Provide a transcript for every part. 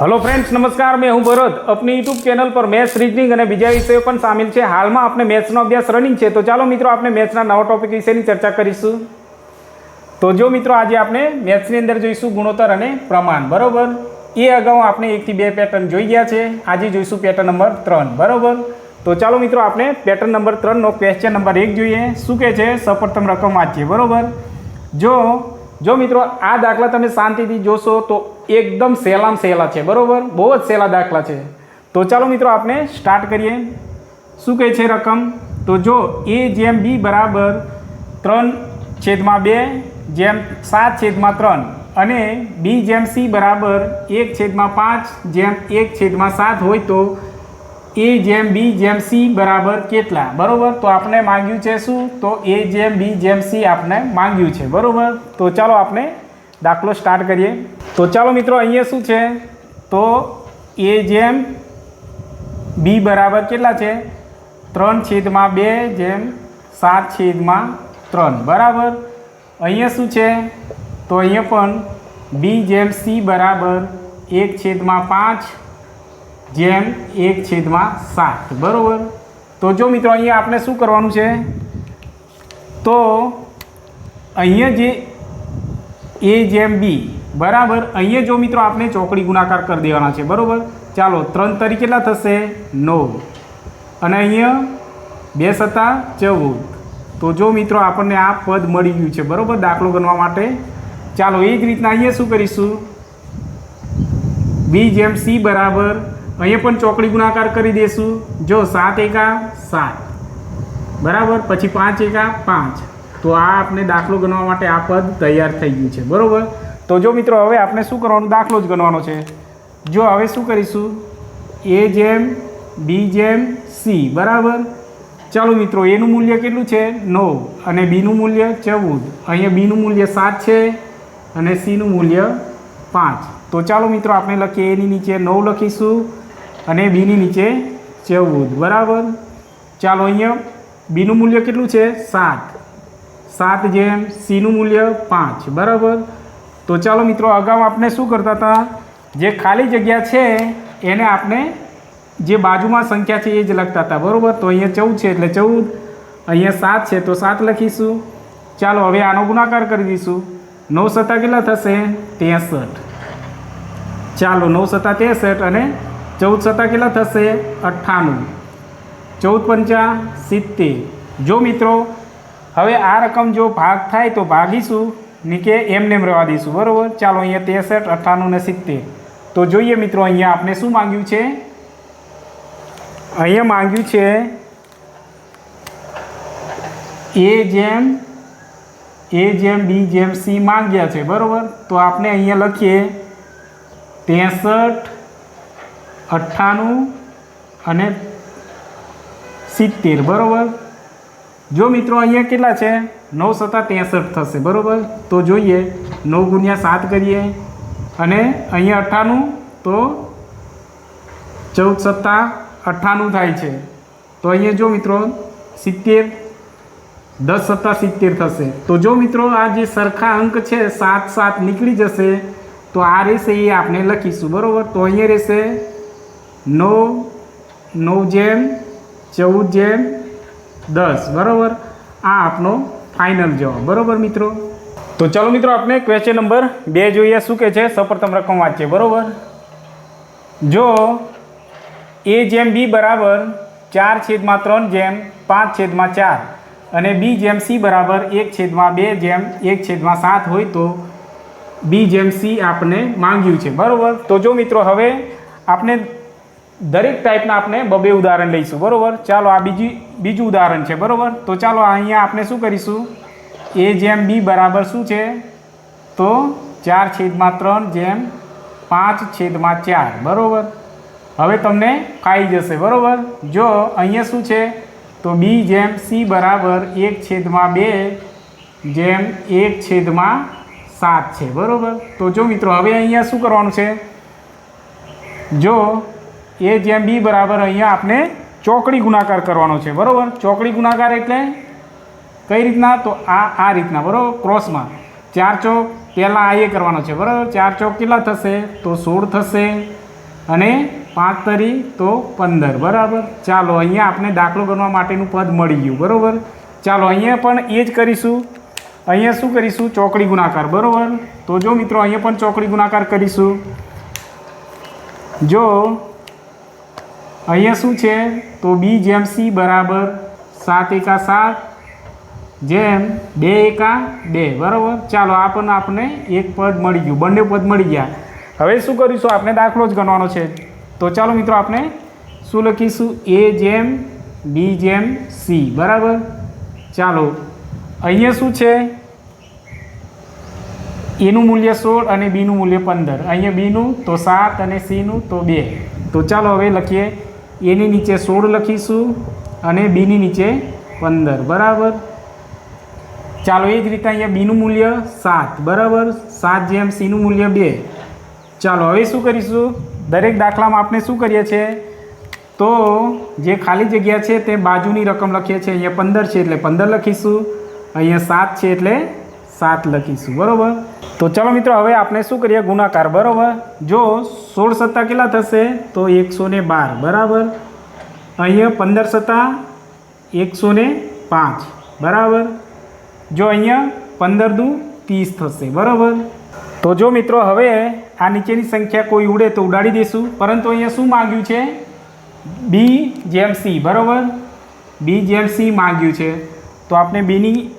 Hello friends નમસ્કાર. મેં હું ભરત. આપની યુટ્યુબ ચેનલ પર મેથ્સ રીઝનિંગ અને બીજા વિષયો પણ સામેલ છે. હાલમાં આપણે મેથ્સનો અભ્યાસ રનિંગ છે. તો ચાલો મિત્રો, આપણે મેથ્સના નવા ટોપિક વિશેની ચર્ચા કરીશું. તો જો મિત્રો, આજે આપણે મેથ્સની અંદર જોઈશું ગુણોત્તર અને પ્રમાણ. બરાબર? એ અગાઉ આપણે એકથી બે પેટર્ન જોઈ ગયા છે. આજે જોઈશું પેટર્ન નંબર ત્રણ. બરાબર? તો ચાલો મિત્રો, આપણે પેટર્ન નંબર ત્રણનો ક્વેશ્ચન નંબર એક જોઈએ. શું કહે છે? સૌપ્રથમ રકમ વાંચીએ. બરાબર? જો જો મિત્રો, આ દાખલા તમે શાંતિથી જોશો તો એકદમ સહેલામ સહેલા છે, બરાબર? બહુ જ સહેલા દાખલા છે. તો ચાલો મિત્રો, આપણે સ્ટાર્ટ કરીએ. શું કહે છે રકમ? તો જો એ જેમ બી બરાબર ત્રણ છેદમાં બે, જેમ સાત છેદમાં ત્રણ અને બી જેમ સી બરાબર એક છેદમાં પાંચ, જેમ એક છેદમાં સાત હોય તો એ જેમ બી જેમ સી બરાબર કેટલા? બરાબર? તો આપણે માંગ્યું છે શું? તો એ જેમ બી જેમ સી આપણે માંગ્યું છે. બરાબર? તો ચાલો આપણે દાખલો સ્ટાર્ટ કરીએ. તો ચાલો મિત્રો, અહીંયા શું છે? તો એ જેમ બી બરાબર કેટલા છે? ત્રણ છેદમાં બે જેમ સાત છેદમાં ત્રણ. બરાબર? અહીંયા શું છે? તો અહીંયા પણ બી જેમ સી બરાબર એક છેદમાં પાંચ જેમ એક છેદમાં સાત. બરાબર? તો જો મિત્રો અહીંયા આપણે શું કરવાનું છે? તો અહીંયા જે એ જેમ બી, બરાબર? અહીંયા જો મિત્રો આપણે ચોકડી ગુણાકાર કરી દેવાના છે, બરાબર? ચાલો, ત્રણ તરી કેટલા થશે? નવ. અને અહીંયા બે સત્તા ચૌદ. તો જો મિત્રો આપણને આ પદ મળી ગયું છે, બરાબર? દાખલો ગણવા માટે. ચાલો, એ જ રીતના અહીંયા શું કરીશું? બી જેમ સી બરાબર અહીંયા પણ ચોકડી ગુણાકાર કરી દઈશું જો સાત એકા સાત. બરાબર? પછી પાંચ એકા પાંચ. તો આ આપણે દાખલો ગણવા માટે આ પદ તૈયાર થઈ ગયું છે. બરાબર? તો જો મિત્રો, હવે આપણે શું કરવાનું? દાખલો જ ગણવાનો છે. જો હવે શું કરીશું? એ જેમ બી જેમ સી બરાબર? ચાલો મિત્રો એનું મૂલ્ય કેટલું છે? નવ. અને બીનું મૂલ્ય ચૌદ. અહીંયા બીનું મૂલ્ય સાત છે અને સીનું મૂલ્ય પાંચ. તો ચાલો મિત્રો, આપણે લખીએ. એની નીચે નવ લખીશું. અને બીની નીચે ચૌદ. બરાબર? ચાલો અહીંયા બીનું મૂલ્ય કેટલું છે? સાત. સાત જેમ સીનું મૂલ્ય પાંચ. બરાબર? તો ચાલો મિત્રો, અગાઉ આપણે શું કરતા હતા? જે ખાલી જગ્યા છે, એને આપણે જે બાજુમાં સંખ્યા છે એ જ લખતા હતા. બરાબર? તો અહીંયા ચૌદ છે એટલે ચૌદ. અહીંયા સાત છે તો સાત લખીશું. ચાલો હવે આનો ગુણાકાર કરી દઈશું. નવ સત્તા કેટલા થશે? ત્રેસઠ. ચાલો નવ સત્તા ત્રેસઠ અને ચૌદ સત્તા કેટલા થશે? અઠ્ઠાણું. ચૌદ પંચા સિત્તેર. જો મિત્રો, હવે આ રકમ જો ભાગ થાય તો ભાગીશું નીકે એમ રહેવા દઈશું. બરાબર? ચાલો અહીંયા ત્રેસઠ, અઠ્ઠાણું ને સિત્તેર. તો જોઈએ મિત્રો, અહીંયા આપણે શું માંગ્યું છે? અહીંયા માંગ્યું છે, એ જેમ એ જેમ, બી જેમ, સી માંગ્યા છે. બરાબર? તો આપણે અહીંયા લખીએ, ત્રેસઠ અઠ્ઠાણું અને સિત્તેર, બરાબર? જો મિત્રો અહીંયા કેટલા છે? નવ સત્તા ત્રેસઠ થશે, બરાબર? તો જોઈએ, નવ ગુણ્યા સાત કરીએ. અને અહીંયા અઠ્ઠાણું, તો ચૌદ સત્તા અઠ્ઠાણું થાય છે. તો અહીંયા જો મિત્રો, સિત્તેર, દસ સત્તા સિત્તેર થશે. તો જો મિત્રો, આ જે સરખા અંક છે, સાત સાત નીકળી જશે, તો આ રહેશે એ આપણે લખીશું, બરાબર? તો અહીંયા રહેશે નવ નવ જેમ, ચૌદ જેમ, દસ. બરાબર? આ આપનો ફાઇનલ જવાબ. બરાબર મિત્રો? તો ચાલો મિત્રો આપણે ક્વેશ્ચન નંબર બે જોઈએ. શું કે છે? સપ્રથમ રકમ વાંચીએ. બરાબર? જો એ જેમ બી બરાબર ચાર છેદમાં ત્રણ જેમ પાંચ છેદમાં ચાર અને બી જેમ સી બરાબર એક છેદમાં બે જેમ એક છેદમાં સાત હોય તો બી જેમ સી આપણે માંગ્યું છે. બરાબર? તો જો મિત્રો હવે આપણે દરેક ટાઈપના આપણે બબે ઉદાહરણ લઈશું, બરાબર? ચાલો, આ બીજી, બીજું ઉદાહરણ છે, બરાબર? તો ચાલો, અહીંયા આપણે શું કરીશું? એ જેમ બી બરાબર શું છે? તો ચાર છેદમાં ત્રણ જેમ પાંચ છેદમાં ચાર, બરાબર? હવે તમને ખાઈ જશે, બરાબર? જો, અહીંયા શું છે? તો બી જેમ સી બરાબર એક છેદમાં બે જેમ એક છેદમાં સાત છે, બરાબર? તો જો મિત્રો, હવે અહીંયા શું કરવાનું છે? જો એ જેમ બી બરાબર અહીંયા આપણે ચોકડી ગુણાકાર કરવાનો છે, બરાબર? ચોકડી ગુણાકાર એટલે કઈ રીતના? તો આ આ રીતના, બરાબર? ક્રોસમાં. ચાર ચોક, પહેલાં આ એ કરવાનો છે, બરાબર? ચાર ચોક કેટલા થશે? તો સોળ થશે. અને પાંચ તરી, તો પંદર, બરાબર? ચાલો, અહીંયા આપણે દાખલો ગણવા માટેનું પદ મળી ગયું, બરાબર? ચાલો, અહીંયા પણ એ જ કરીશું. અહીંયા શું કરીશું? ચોકડી ગુણાકાર, બરાબર? તો જો મિત્રો, અહીંયા પણ ચોકડી ગુણાકાર કરીશું. જો અહીંયા શું છે? તો બી જેમ સી બરાબર સાત એકા સાત, જેમ બે એકા બે. બરાબર? ચાલો આ પણ આપણને એક પદ મળી ગયું. બંને પદ મળી ગયા. હવે શું કરીશું? આપણે દાખલો જ ગણવાનો છે. તો ચાલો મિત્રો, આપણે શું લખીશું? એ જેમ બી જેમ સી બરાબર? ચાલો, અહીંયા શું છે? એનું મૂલ્ય સોળ અને બીનું મૂલ્ય પંદર. અહીંયા બીનું તો સાત અને સીનું તો બે. તો ચાલો હવે લખીએ. એની નીચે સોળ લખીશું અને બીની નીચે પંદર. બરાબર? ચાલો, એ જ રીતે અહીંયા બીનું મૂલ્ય સાત. બરાબર? સાત જેમ સીનું મૂલ્ય બે. ચાલો, હવે શું કરીશું? દરેક દાખલામાં આપણે શું કરીએ છીએ? તો જે ખાલી જગ્યા છે તે બાજુની રકમ લખીએ છીએ. અહીંયા પંદર છે એટલે પંદર લખીશું. અહીંયા સાત છે એટલે સાત લખીશું, બરાબર? તો ચલો મિત્રો, હવે આપણે શું કરીએ? ગુણાકાર, બરાબર? જો સોળ સત્તા કેટલા થશે? તો એકસો બાર, બરાબર? અહીંયા પંદર સત્તા, એકસો પાંચ, બરાબર? જો અહીંયા પંદર દુ ત્રીસ થશે, બરાબર? તો જો મિત્રો, હવે આ નીચેની સંખ્યા કોઈ ઉડે તો ઉડાડી દઈશું. પરંતુ અહીંયા શું માગ્યું છે? બી જેમ સી બરાબર? બી જેમ સી માગ્યું છે. તો આપણે બીની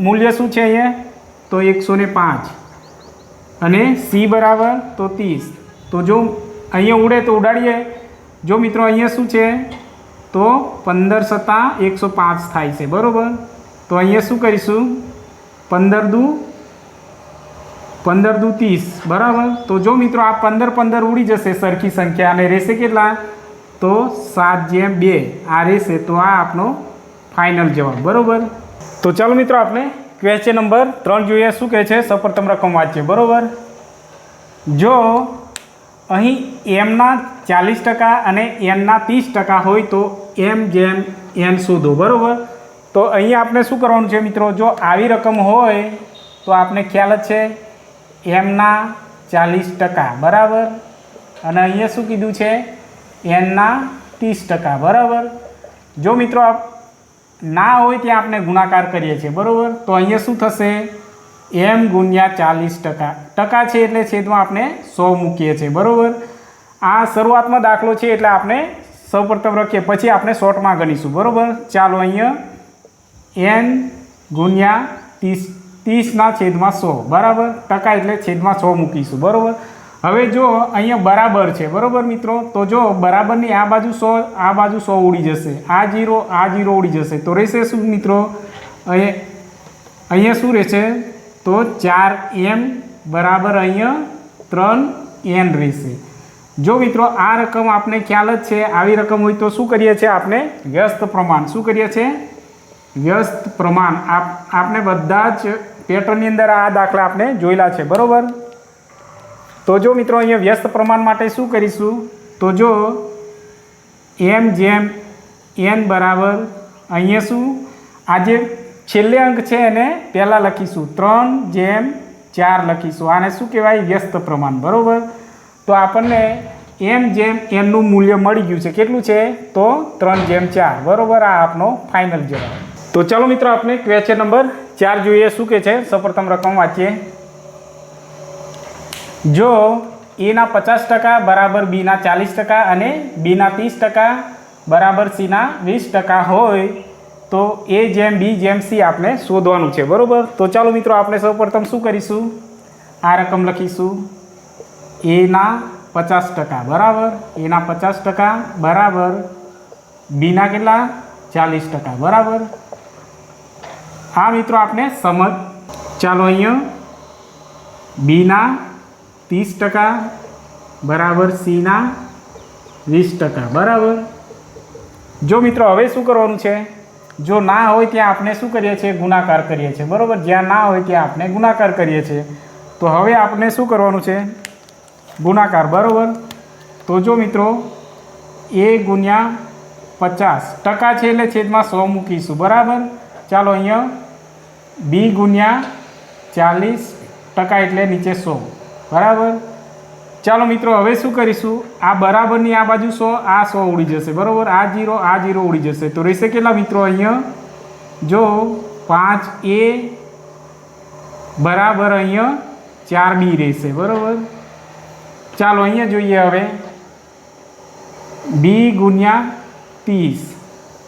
મૂલ્ય શું છે અહીંયા? તો એકસો ને પાંચ. અને સી બરાબર તો ત્રીસ. તો જો અહીંયા ઉડે તો ઉડાડીએ. જો મિત્રો અહીંયા શું છે? તો પંદર સત્તા એકસો પાંચ થાય છે. બરાબર? તો અહીંયા શું કરીશું? પંદર દુ પંદર દુ ત્રીસ. બરાબર? તો જો મિત્રો આ પંદર પંદર ઉડી જશે સરખી સંખ્યા. અને રહેશે કેટલા? તો સાત જેમ બે. આ રહેશે. તો આ આપણો ફાઇનલ જવાબ. બરાબર? તો ચાલો મિત્રો આપણે ક્વેશ્ચન નંબર ત્રણ જોઈએ શું કહે છે? સપ્રથમ રકમ વાંચીએ. બરાબર? જો અહીં એમના ચાલીસ ટકા અને એનના ત્રીસ ટકા હોય તો એમ જેમ એન શોધો. બરાબર? તો અહીંયા આપણે શું કરવાનું છે મિત્રો? જો આવી રકમ હોય તો આપણે ખ્યાલ જ છે એમના ચાલીસ ટકા. બરાબર? અને અહીંયા શું કીધું છે? એનના ત્રીસ ટકા. બરાબર? જો મિત્રો આપ ના હોય ત્યાં આપણે ગુણાકાર કરીએ છીએ, બરાબર? તો અહીંયા શું થશે? એમ ગુણ્યા ચાલીસ ટકા. ટકા છે એટલે છેદમાં આપણે સો મૂકીએ છીએ, બરાબર? આ શરૂઆતમાં દાખલો છે એટલે આપણે સૌપ્રથમ રાખીએ, પછી આપણે શોર્ટમાં ગણીશું, બરાબર? ચાલો અહીંયા એન ગુણ્યા ત્રીસ, ત્રીસના છેદમાં સો, બરાબર? ટકા એટલે છેદમાં સો મૂકીશું, બરાબર? હવે જો અહીંયા બરાબર છે, બરાબર મિત્રો? તો જો બરાબરની આ બાજુ સો, આ બાજુ સો ઉડી જશે. આ જીરો આ જીરો ઉડી જશે. તો રહેશે શું મિત્રો? અહીંયા અહીંયા શું રહેશે? તો ચાર એમ બરાબર અહીંયા ત્રણ એન રહેશે. જો મિત્રો, આ રકમ આપણે ખ્યાલ જ છે, આવી રકમ હોય તો શું કરીએ છીએ આપણે? વ્યસ્ત પ્રમાણ. શું કરીએ છીએ? વ્યસ્ત પ્રમાણ. આપ આપણે બધા જ પેટર્નની અંદર આ દાખલા આપણે જોયેલા છે. બરાબર? તો જો મિત્રો અહીંયા વ્યસ્ત પ્રમાણ માટે શું કરીશું? તો જો એમ જેમ એન બરાબર અહીંયા શું? આ જે છેલ્લે અંક છે એને પહેલાં લખીશું. ત્રણ જેમ ચાર લખીશું. આને શું કહેવાય? વ્યસ્ત પ્રમાણ. બરાબર? તો આપણને એમ જેમ એનનું મૂલ્ય મળી ગયું છે. કેટલું છે? તો ત્રણ જેમ ચાર. બરાબર? આ આપનો ફાઇનલ જવાબ. તો ચાલો મિત્રો આપણે ક્વેશ્ચન નંબર ચાર જોઈએ. શું કે છે? સૌપ્રથમ રકમ વાંચીએ. જો એના પચાસ ટકા બરાબર બીના ચાલીસ ટકા અને બીના ત્રીસ ટકા બરાબર સીના વીસ ટકા હોય, તો એ જેમ બી જેમ સી આપણે શોધવાનું છે. બરાબર? તો ચાલો મિત્રો, આપણે સૌપ્રથમ શું કરીશું? આ રકમ લખીશું. એના પચાસ ટકા, બરાબર? એના પચાસ ટકા બરાબર બીના કેટલા? ચાલીસ ટકા, બરાબર? આ મિત્રો આપણે સમજ. ચાલો અહીંયા બીના ત્રીસ ટકા બરાબર સીના વીસ ટકા, બરાબર? જો મિત્રો, હવે શું કરવાનું છે? જો ના હોય ત્યાં આપણે શું કરીએ છીએ? ગુણાકાર કરીએ છીએ, બરાબર? જ્યાં ના હોય ત્યાં આપણે ગુણાકાર કરીએ છીએ. તો હવે આપણે શું કરવાનું છે? ગુણાકાર, બરાબર? તો જો મિત્રો, એ ગુણ્યા પચાસ ટકા છે એટલે છેદમાં સો મૂકીશું, બરાબર? ચાલો અહીંયા બી ગુણ્યા ચાલીસ ટકા એટલે નીચે સો. બરાબર? ચાલો મિત્રો, હવે શું કરીશું? આ બરાબરની આ બાજુ સો, આ સો ઉડી જશે, બરાબર? આ જીરો આ જીરો ઉડી જશે. તો રહેશે કેટલા મિત્રો અહીંયા? જો, પાંચ એ બરાબર અહીંયા ચાર બી રહેશે, બરાબર? ચાલો, અહીંયા જોઈએ હવે. બી ગુણ્યા ત્રીસ.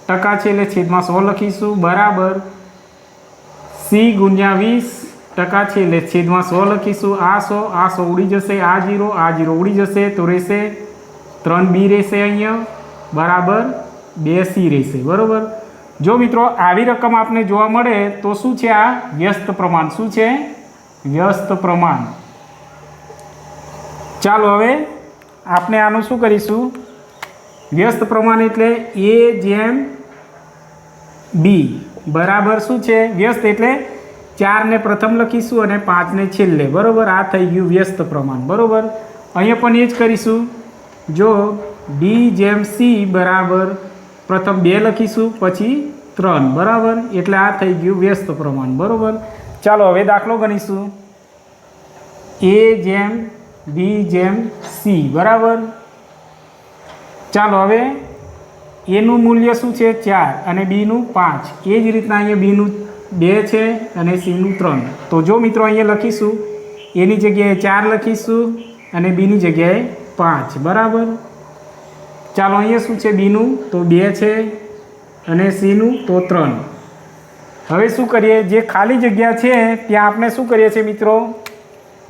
ટકા છે એટલે છેદમાં સો લખીશું. બરાબર. સી ગુણ્યા વીસ. ટકા છે એટલે છેદમાં સો લખીશું. આ સો આ સો ઉડી જશે, આ જીરો આ જીરો ઉડી જશે, તો રહેશે ત્રણ બી રહેશે અહીંયા, બરાબર બે સી રહેશે, બરાબર? જો મિત્રો, આવી રકમ આપને જોવા મળે, તો શું છે આ? વ્યસ્ત પ્રમાણ. શું છે? વ્યસ્ત પ્રમાણ. ચાલો હવે આપણે આનું શું કરીશું? વ્યસ્ત પ્રમાણ એટલે એ જેમ બી. બરાબર શું છે? વ્યસ્ત એટલે ચારને પ્રથમ લખીશું અને પાંચને છેલ્લે. બરાબર? આ થઈ ગયું વ્યસ્ત પ્રમાણ. બરાબર? અહીંયા પણ એ જ કરીશું. જો ડી જેમ સી બરાબર પ્રથમ બે લખીશું, પછી ત્રણ. બરાબર? એટલે આ થઈ ગયું વ્યસ્ત પ્રમાણ. બરાબર? ચાલો, હવે દાખલો ગણીશું. એ જેમ બી જેમ સી બરાબર? ચાલો, હવે એનું મૂલ્ય શું છે? ચાર. અને બીનું પાંચ. એ જ રીતના અહીંયા બીનું બે છે અને સીનું ત્રણ. તો જો મિત્રો અહીંયા લખીશું, એની જગ્યાએ ચાર લખીશું અને બીની જગ્યાએ પાંચ. બરાબર? ચાલો અહીંયા શું છે બીનું? તો બે છે અને સીનું, તો ત્રણ. હવે શું કરીએ? જે ખાલી જગ્યા છે, ત્યાં આપણે શું કરીએ છીએ મિત્રો?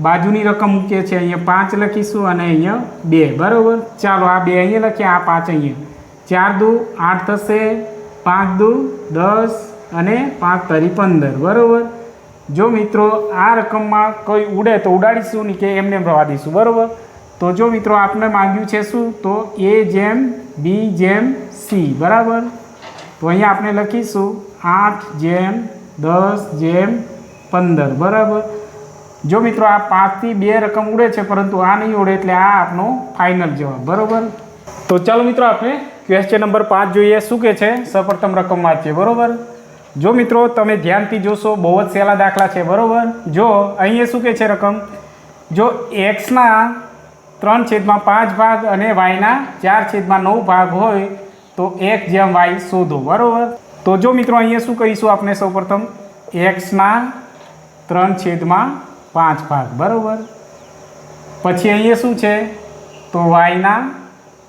બાજુની રકમ મૂકીએ છીએ. અહીંયા પાંચ લખીશું અને અહીંયા બે. બરાબર? ચાલો આ બે અહીંયા લખીએ આ પાંચ અહીંયા. ચાર દુ, આઠ થશે. પાંચ દુ, દસ. અને પાંચ તરી પંદર, બરાબર? જો મિત્રો આ રકમમાં કોઈ ઉડે તો ઉડાડીશું, નહીં કે એમને એમ રવા દઈશું, બરાબર? તો જો મિત્રો આપણે માંગ્યું છે શું? તો એ જેમ બી જેમ સી બરાબર? તો અહીંયા આપણે લખીશું, આઠ જેમ દસ જેમ પંદર, બરાબર? જો મિત્રો આ પાંચથી બે રકમ ઉડે છે, પરંતુ આ નહીં ઉડે, એટલે આ આપનો ફાઇનલ જવાબ, બરાબર? તો ચાલો મિત્રો, આપણે ક્વેશ્ચન નંબર પાંચ જોઈએ, શું કે છે? સૌપ્રથમ રકમ વાંચીએ, બરાબર? જો મિત્રો તમે ધ્યાનથી જોશો, બહુ જ સહેલા દાખલા છે, બરાબર? જો અહીંયા શું કહે છે રકમ? જો એક્સના ત્રણ છેદમાં પાંચ ભાગ અને વાયના ચાર છેદમાં નવ ભાગ હોય, તો એક જેમ વાય શોધો, બરાબર? તો જો મિત્રો અહીંયા શું કહીશું આપણે સૌપ્રથમ? એક્સના ત્રણ છેદમાં પાંચ ભાગ, બરાબર? પછી અહીંયા શું છે? તો વાયના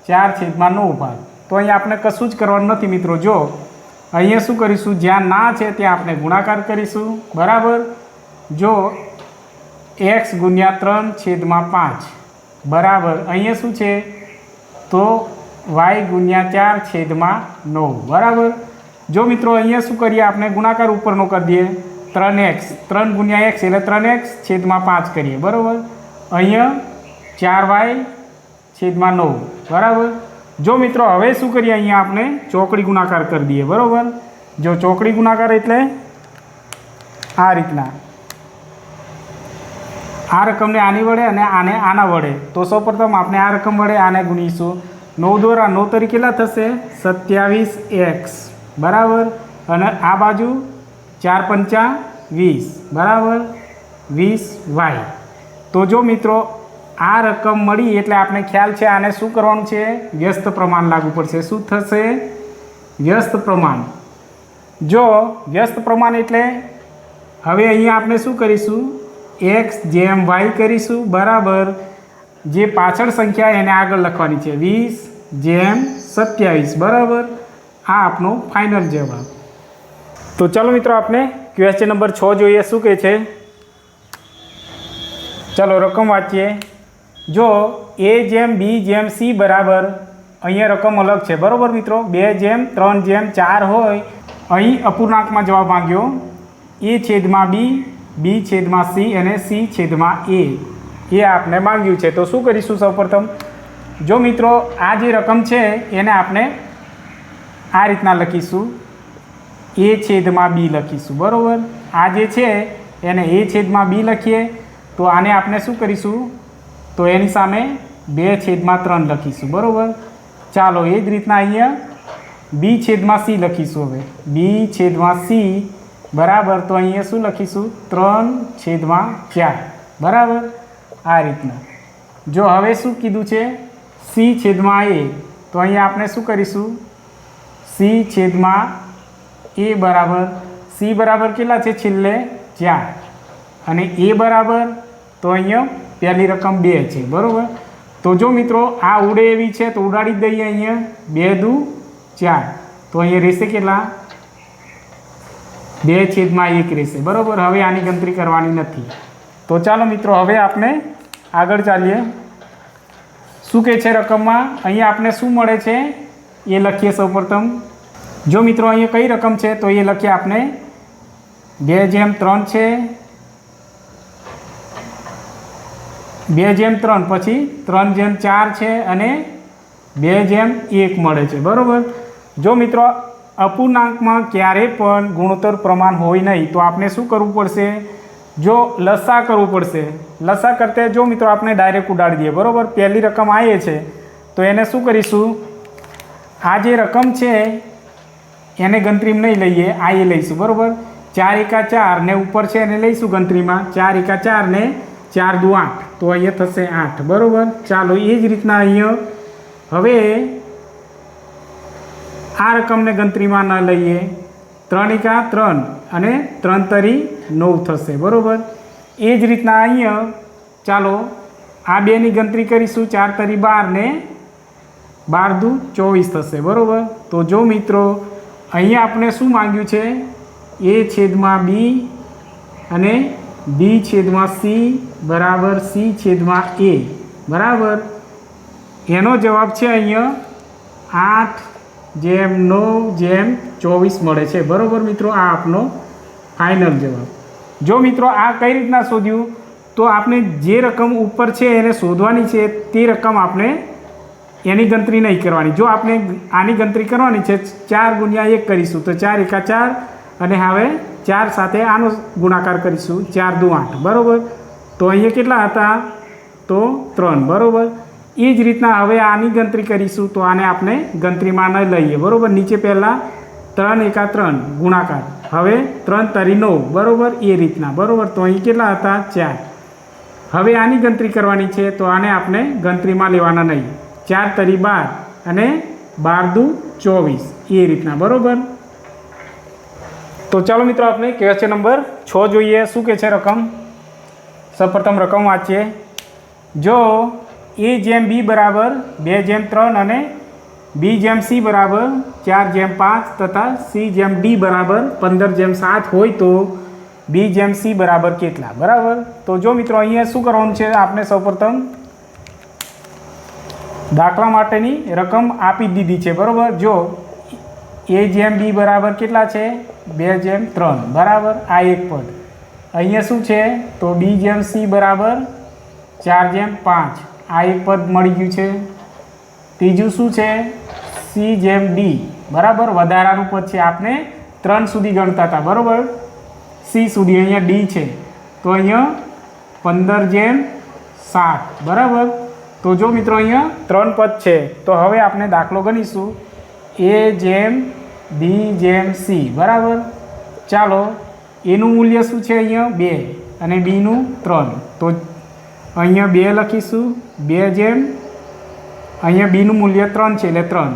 ચાર છેદમાં નવ ભાગ. તો અહીંયા આપણે કશું જ કરવાનું નથી મિત્રો, જો અહીંયા શું કરીશું? જ્યાં ના છે ત્યાં આપણે ગુણાકાર કરીશું. બરાબર? જો એક્સ ગુણ્યા ત્રણ છેદમાં પાંચ. બરાબર? અહીંયા શું છે? તો વાય ગુણ્યા ચાર છેદમાં નવ. બરાબર? જો મિત્રો, અહીંયા શું કરીએ? આપણે ગુણાકાર ઉપરનો કરી દઈએ. ત્રણ એક્સ. ત્રણ ગુણ્યા એક્સ એટલે ત્રણ એક્સ છેદમાં પાંચ કરીએ. બરાબર? અહીંયા ચાર વાય છેદમાં નવ. બરાબર? જો મિત્રો, હવે શું કરીએ અહીંયા આપણે? ચોકડી ગુણાકાર કરી દઈએ, બરાબર? જો ચોકડી ગુણાકાર એટલે આ રીતના. આ રકમને આની વડે અને આને આના વડે. તો સૌપ્રથમ આપણે આ રકમ વડે આને ગુણીશું. નવ દ્વારા નવ તરી કેટલા થશે? સત્યાવીસ એક્સ. બરાબર? અને આ બાજુ ચાર પંચા વીસ. બરાબર? વીસ વાય. તો જો મિત્રો આ રકમ મળી એટલે આપણે ખ્યાલ છે આને શું કરવાનું છે? વ્યસ્ત પ્રમાણ લાગુ પડશે. શું થશે? વ્યસ્ત પ્રમાણ. જો વ્યસ્ત પ્રમાણ એટલે હવે અહીંયા આપણે શું કરીશું? એક્સ જેમ વાય કરીશું, બરાબર. જે પાછળ સંખ્યા એને આગળ લખવાની છે. વીસ જેમ સત્યાવીસ, બરાબર. આ આપનો ફાઇનલ જવાબ. તો ચાલો મિત્રો આપણે ક્વેશ્ચન નંબર છ જોઈએ. શું કહે છે? ચાલો રકમ વાંચીએ. જો એ જેમ બી જેમ સી બરાબર, અહીંયા રકમ અલગ છે. બરાબર મિત્રો? બે જેમ, ત્રણ જેમ, ચાર હોય, અહીં અપૂર્ણાંકમાં જવાબ માંગ્યો. એ છેદમાં બી બી છેદમાં સી અને સી છેદમાં એ એ આપણે માંગ્યું છે. તો શું કરીશું સૌપ્રથમ? જો મિત્રો, આ જે રકમ છે, એને આપણે આ રીતના લખીશું. એ છેદમાં બી લખીશું. બરાબર? આ જે છે, એને એ છેદમાં બી લખીએ. તો આને આપણે શું કરીશું? તો એની સામે બે છેદમાં ત્રણ લખીશું, બરાબર? ચાલો, એ જ રીતના અહીંયા બી છેદમાં સી લખીશું હવે. બી છેદમાં સી બરાબર? તો અહીંયા શું લખીશું? ત્રણ છેદમાં ચાર, બરાબર? આ રીતના. જો હવે શું કીધું છે? સી છેદમાં એ તો અહીંયા આપણે શું કરીશું? સી છેદમાં એ બરાબર. સી બરાબર કેટલા છે? છેલ્લે ચાર. અને એ બરાબર, તો અહીંયા પહેલી રકમ બે છે, બરાબર? તો જો મિત્રો, આ ઉડે એવી છે, તો ઉડાડી દઈએ અહીંયા. બે દુ, ચાર. તો અહીંયા રહેશે કેટલા? બે છેદમાં એક રહેશે, બરાબર? હવે આની ગણતરી કરવાની નથી. તો ચાલો મિત્રો, હવે આપણે આગળ ચાલીએ. શું કહે છે રકમમાં? અહીંયા આપણે શું મળે છે? એ લખીએ સૌપ્રથમ. જો મિત્રો, અહીંયા કઈ રકમ છે? તો એ લખીએ આપણે બે જેમ ત્રણ છે બે જેમ ત્રણ, પછી ત્રણ જેમ ચાર છે અને બે જેમ એક મળે છે. બરાબર? જો મિત્રો, અપૂર્ણાંકમાં ક્યારે પણ ગુણોત્તર પ્રમાણ હોય નહીં, તો આપણે શું કરવું પડશે? જો લસા કરવું પડશે, લસા કરતા જો મિત્રો આપણે ડાયરેક્ટ ઉડાડી દઈએ, બરાબર? પહેલી રકમ આવીએ છે. તો એને શું કરીશું? આ જે રકમ છે, એને ગણતરીમાં નહીં લઈએ, આ એ લઈશું, બરાબર? ચાર એકા ચાર ને ઉપર છે એને લઈશું ગણતરીમાં ચાર એકા ચાર ને ચાર દુ આઠ. તો અહીંયા થશે આઠ. બરાબર? ચાલો, એ જ રીતના અહીંયા. હવે આ રકમને ગણતરીમાં ન લઈએ. ત્રણ એકા ત્રણ અને ત્રણ તરી નવ થશે. બરાબર? એ જ રીતના અહીંયા. ચાલો, આ બેની ગણતરી કરીશું. ચાર તરી બાર ને બાર દુ ચોવીસ થશે. બરાબર? તો જો મિત્રો, અહીંયા આપણે શું માંગ્યું છે? એ છેદમાં બી અને બી છેદમાં સી બરાબર સી છેદમાં એ. બરાબર? એનો જવાબ છે અહીંયા આઠ જેમ નવ જેમ ચોવીસ મળે છે. બરાબર મિત્રો? આ આપનો ફાઇનલ જવાબ. જો મિત્રો આ કઈ રીતના શોધ્યું? તો આપણે જે રકમ ઉપર છે એને શોધવાની છે, તે રકમ આપણે એની ગણતરી નહીં કરવાની. જો આપણે આની ગણતરી કરવાની છે, ચાર ગુણ્યા એક કરીશું, તો ચાર એકા ચાર, અને હવે ચાર સાથે આનો ગુણાકાર કરીશું. ચાર દુ આઠ. બરાબર? તો અહીંયા કેટલા હતા? તો ત્રણ. બરાબર? એ જ રીતના હવે આની ગણતરી કરીશું. તો આને આપણે ગણતરીમાં ન લઈએ. બરાબર? નીચે પહેલાં ત્રણ એકા ત્રણ ગુણાકાર. હવે ત્રણ તરી નવ. બરાબર? એ રીતના. બરાબર? તો અહીં કેટલા હતા? ચાર. હવે આની ગણતરી કરવાની છે. તો આને આપણે ગણતરીમાં લેવાના નહીં. ચાર તરી બાર અને બાર દુ ચોવીસ. એ રીતના. બરાબર? તો ચાલો મિત્રો આપણે છે નંબર છ જોઈએ. શું કહે છે રકમ? સૌપ્રથમ રકમ વાંચીએ. જો એ જેમ બી બરાબર બે જેમ ત્રણ અને બી જેમ સી બરાબર ચાર જેમ પાંચ તથા સી જેમ ડી બરાબર પંદર જેમ સાત હોય તો બી જેમ સી બરાબર કેટલા? બરાબર? તો જો મિત્રો અહીંયા શું કરવાનું છે? આપણે સૌપ્રથમ દાખલા માટેની રકમ આપી દીધી છે. બરાબર? જો એ જેમ બી બરાબર કેટલા છે? બે જેમ ત્રણ. બરાબર? આ એક પદ. અહીંયા શું છે? તો બી જેમ સી બરાબર. ચાર જેમ પાંચ. આ એક પદ મળી ગયું છે. ત્રીજું શું છે? સી જેમ ડી બરાબર? વધારાનું પદ છે. આપણે ત્રણ સુધી ગણતા હતા. બરાબર? સી સુધી. અહીંયા ડી છે. તો અહીંયા પંદર જેમ સાત. બરાબર? તો જો મિત્રો અહીંયા ત્રણ પદ છે. તો હવે આપણે દાખલો ગણીશું. એ જેમ બી જેમ સી બરાબર? ચાલો, એનું મૂલ્ય શું છે અહીંયા? બે. અને બીનું ત્રણ. તો અહીંયા બે લખીશું. બે જેમ અહીંયા બીનું મૂલ્ય ત્રણ છે, એટલે ત્રણ.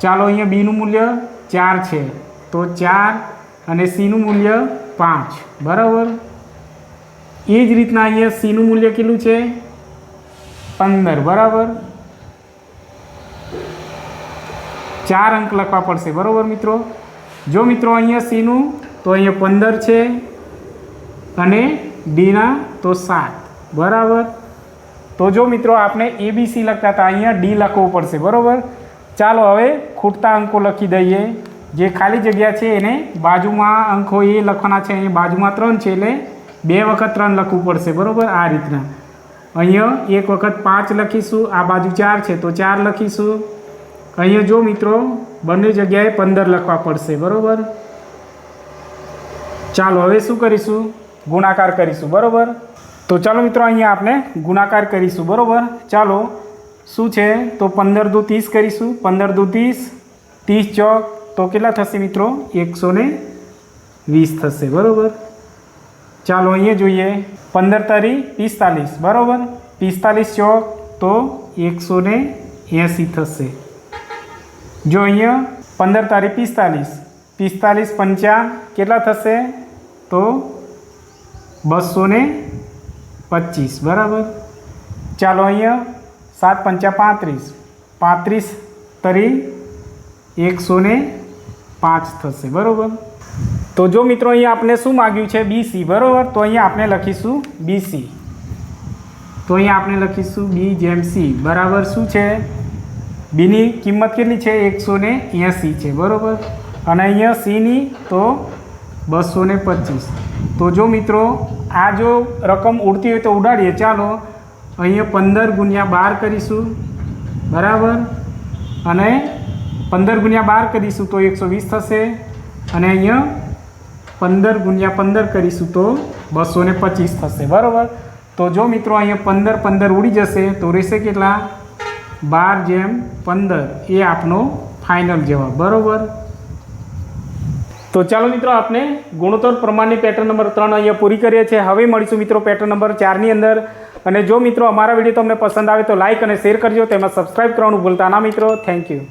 ચાલો, અહીંયા બીનું મૂલ્ય ચાર છે. તો ચાર અને સીનું મૂલ્ય પાંચ. બરાબર? એ જ રીતના અહીંયા સીનું મૂલ્ય કેટલું છે? પંદર. બરાબર? ચાર અંક લખવા પડશે. બરાબર મિત્રો? જો મિત્રો અહીંયા સીનું તો અહીંયા પંદર છે અને ડીના તો સાત. બરાબર? તો જો મિત્રો આપણે એબીસી લખતા હતા, અહીંયા ડી લખવું પડશે. બરાબર? ચાલો હવે ખૂટતા અંકો લખી દઈએ. જે ખાલી જગ્યા છે એને બાજુમાં અંકો એ લખવાના છે. અહીંયા બાજુમાં ત્રણ છે એટલે બે વખત ત્રણ લખવું પડશે. બરાબર? આ રીતના. અહીંયા એક વખત પાંચ લખીશું, આ બાજુ ચાર છે, તો ચાર લખીશું. અહીંયા જો મિત્રો, બંને જગ્યાએ પંદર લખવા પડશે, બરાબર? ચાલો, હવે શું કરીશું? ગુણાકાર કરીશું, બરાબર? તો ચાલો મિત્રો, અહીંયા આપણે ગુણાકાર કરીશું, બરાબર? ચાલો, શું છે? તો પંદર દુ ત્રીસ કરીશું, પંદર દુ ત્રીસ ત્રીસ ચોક, તો કેટલા થશે મિત્રો? એકસો ને વીસ થશે, બરાબર? ચાલો, અહીંયા જોઈએ, પંદર તારી પિસ્તાલીસ, બરાબર? પિસ્તાલીસ ચોક, તો એકસો ને એંસી થશે. જો અહીંયા પંદર તારીખ પિસ્તાલીસ. પિસ્તાલીસ પંચા કેટલા થશે? તો બસો ને પચીસ. બરાબર? ચાલો અહીંયા સાત પંચા પાંત્રીસ. પાંત્રીસ તરી એકસો ને પાંચ થશે. બરાબર? તો જો મિત્રો અહીંયા આપણે શું માગ્યું છે? બીસી બરાબર? તો અહીંયા આપણે લખીશું બીસી તો અહીંયા આપણે લખીશું બી જેમ સી બરાબર શું છે? બીની કિંમત કેટલી છે? એકસો ને એંસી છે, બરાબર? અને અહીંયા સીની તો બસો ને પચીસ. તો જો મિત્રો, આ જો રકમ ઉડતી હોય તો ઉડાડીએ. ચાલો, અહીંયા પંદર ગુણ્યા બાર કરીશું, બરાબર? અને પંદર ગુણ્યા બાર કરીશું તો એકસો વીસ થશે. અને અહીંયા પંદર ગુણ્યા પંદર કરીશું તો બસો પચીસ થશે, બરાબર? તો જો મિત્રો, અહીંયા પંદર પંદર ઉડી જશે, તો રહેશે કેટલા? બાર જેમ પંદર એ આપનો ફાઇનલ જવાબ. બરાબર? તો ચાલો મિત્રો આપણે ગુણોત્તર પ્રમાણની પેટર્ન નંબર ત્રણ અહીંયા પૂરી કરીએ છીએ. હવે મળીશું મિત્રો પેટર્ન નંબર ચારની અંદર. અને જો મિત્રો અમારા વીડિયો તમને પસંદ આવે તો લાઇક અને શેર કરજો. તેમાં સબસ્ક્રાઇબ કરવાનું ભૂલતા ના મિત્રો. Thank you